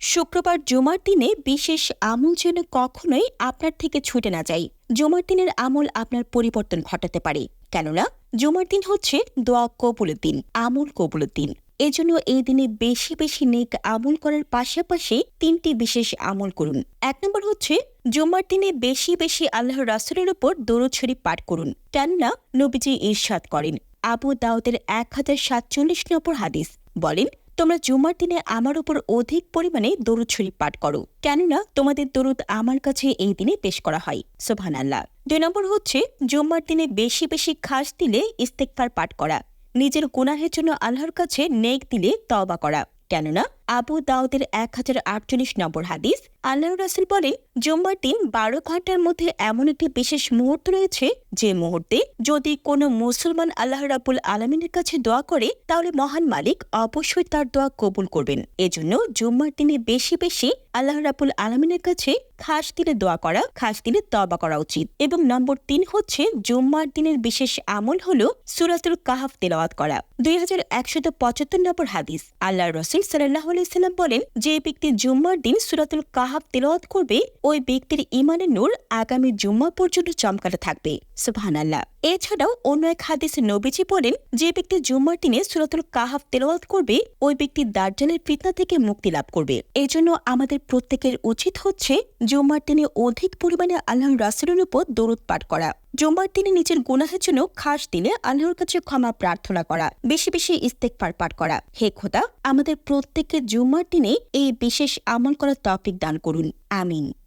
শুক্রবার জুমার দিনে বিশেষ আমল যেন কখনোই আপনার থেকে ছুটে না যায়। জুমার দিনের আমল আপনার পরিবর্তন ঘটাতে পারে। কেননা, জুমার দিন হচ্ছে দোয়া কবুলের দিন, আমল কবুলের দিন। এজন্য এই দিনে বেশি বেশি নেক আমল করার পাশাপাশি তিনটি বিশেষ আমল করুন। এক নম্বর হচ্ছে, জুমার দিনে বেশি বেশি আল্লাহর রাসুলের উপর দৌড়ছড়ি পাঠ করুন। কেননা, নবীজি ইরশাদ করেন। আবু দাউদের এক হাজার সাতচল্লিশ নম্বর হাদিস বলেন তোমরা জুমার দিনে আমার উপর অধিক পরিমাণে দরুদ শরীফ পাঠ করো। কেননা তোমাদের দরুদ আমার কাছে এই দিনে পেশ করা হয়। সোভান আল্লাহ দুই নম্বর হচ্ছে জুম্মার দিনে বেশি বেশি খাস দিলে ইস্তেকফার পাঠ করা। নিজের গুনাহের জন্য আল্লাহর কাছে নেক দিলে তওবা করা। কেননা আবু দাউদের এক হাজার আটচল্লিশ নম্বর হাদিস আল্লাহ রাসুল বলেন, জুম্মার দিন বারো ঘণ্টার মধ্যে এমন একটি বিশেষ মুহূর্ত রয়েছে যে মুহূর্তে যদি কোনো মুসলমান আল্লাহ রাবুল আলমিনের কাছে দোয়া করে, তাহলে মহান মালিক অবশ্যই তার দোয়া কবুল করবেন। এজন্য জুম্মার দিনে বেশি বেশি আল্লাহ রাবুল আলমিনের কাছে খাস দিলে দোয়া করা, খাস দিলে তবা করা উচিত। এবং নম্বর তিন হচ্ছে, জুম্মার দিনের বিশেষ আমল হল সুরাতুল কাহাফ তেলাওয়াত করা। দুই হাজার একশত পঁচাত্তর নম্বর হাদিস। আল্লাহ রসুল সাল্লাহ আলাইসাল্লাম বলেন, যে ব্যক্তি জুম্মার দিন সুরাতুল কাহাফ তেলাওয়াত করবে, ওই ব্যক্তির ইমানের নূর আগামী জুম্মা পর্যন্ত চমকাতে থাকবে। সুবহান আল্লাহ এছাড়াও অন্য এক হাদিসে নবীজি বলেন, যে ব্যক্তি জুম্মার দিনে সুরাতুল কাহাব তেলাওয়াত করবে, ওই ব্যক্তি দার্জানের ফিতনা থেকে মুক্তি লাভ করবে। এজন্য আমাদের প্রত্যেকের উচিত হচ্ছে, জুম্মার দিনে অধিক পরিমাণে আল্লাহ রাসুলের উপর দরুদ পাঠ করা। জুম্মার দিনে নিজের গুনাহের জন্য খাস দিলে আল্লাহর কাছে ক্ষমা প্রার্থনা করা, বেশি বেশি ইস্তেকফার পাঠ করা। হে খোদা, আমাদের প্রত্যেকের জুম্মার দিনে এই বিশেষ আমল করার তফিক দান করুন। আমিন।